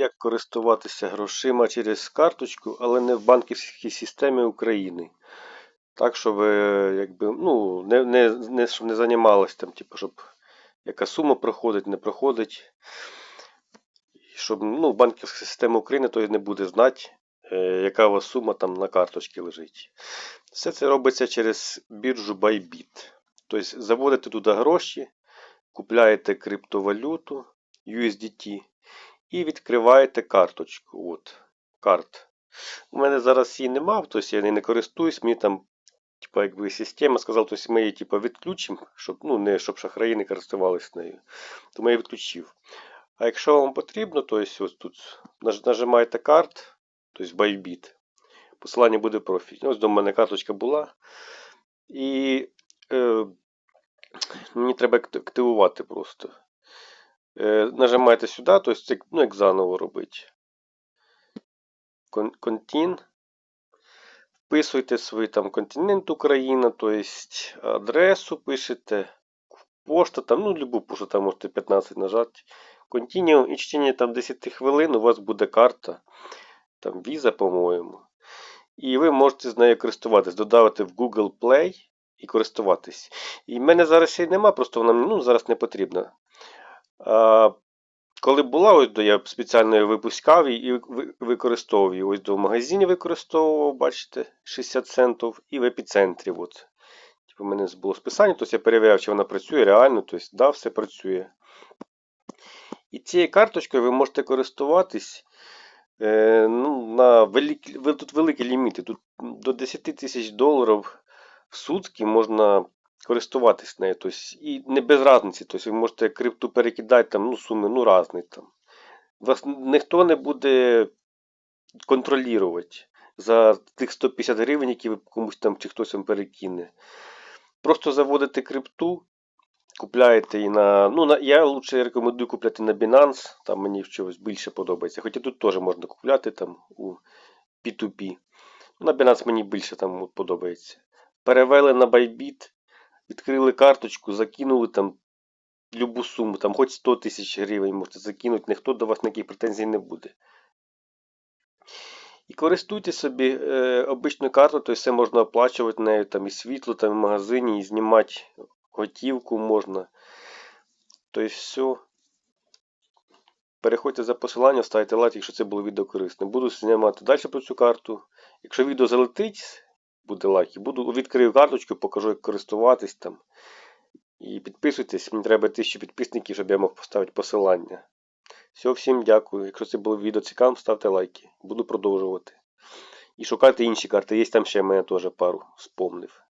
Як користуватися грошима через карточку, але не в банківській системі України. Так, щоб якби, ну, не, не, не, щоб не займалось там, типу, щоб яка сума проходить, не проходить. Щоб ну, банківська система України то не буде знати, е, яка у вас сума там на карточці лежить. Все це робиться через біржу Bybit. Тобто заводите туди гроші, купляєте криптовалюту USDT і відкриваєте карточку. От, карт. У мене зараз її нема, тобто я не користуюсь, мені там типа, якби система сказала, тобто ми її типа, відключимо, щоб, ну, не, щоб шахраї не користувалися нею. Тому я її відключив. А якщо вам потрібно, то ось, ось тут нажимаєте карт, тобто Bybit. Посилання буде в профілі. Ось до мене карточка була. І е, мені треба активувати просто. Е, нажимаєте сюди, тобто це ну, як заново робити. Кон- Контін. Вписуйте свій там континент Україна, тобто адресу пишете, пошта, там, ну, любу пошту, там можете 15 нажати. Continue і в течение там 10 хвилин у вас буде карта, там віза, по-моєму. І ви можете з нею користуватись, додавати в Google Play і користуватись. І в мене зараз її нема, просто вона ну, зараз не потрібна. Коли була, ось я спеціально випускав і ви- використовував. Ось до магазині використовував, бачите, 60 центів, і в епіцентрі. От. Типу, у мене було списання, тобто я перевіряв, чи вона працює реально, тобто, да, все працює. І цією карточкою ви можете користуватись. Е, ну, на великі, тут великі ліміти. Тут до 10 тисяч доларів в сутки можна користуватись нею. Тобто, і не без разниці. Тобто, ви можете крипту перекидати там, ну, суми, ну, різні там. Вас ніхто не буде контролювати за тих 150 гривень, які ви комусь там чи хтось вам перекине. Просто заводите крипту, купляєте її на. Ну, на, я лучше рекомендую купляти на Binance, там мені чогось більше подобається. Хоча тут теж можна купляти там у P2P. На Binance мені більше там подобається. Перевели на Bybit, відкрили карточку, закинули там любу суму, там хоч 100 тисяч гривень можете закинути, ніхто до вас ніяких претензій не буде. І користуйте собі е, обичною картою, то все можна оплачувати нею, там і світло, там і в магазині, і знімати готівку можна. То есть все. Переходьте за посиланням, ставте лайк, якщо це було відео корисне. Буду знімати далі про цю карту. Якщо відео залетить, буде лайк. Буду відкрию карточку, покажу, як користуватись там. І підписуйтесь, мені треба 1000 підписників, щоб я мог поставити посилання. Все, всім дякую. Якщо це було відео цікавим, ставте лайки. Буду продовжувати. І шукайте інші карти. Є там ще в мене теж пару спомнив.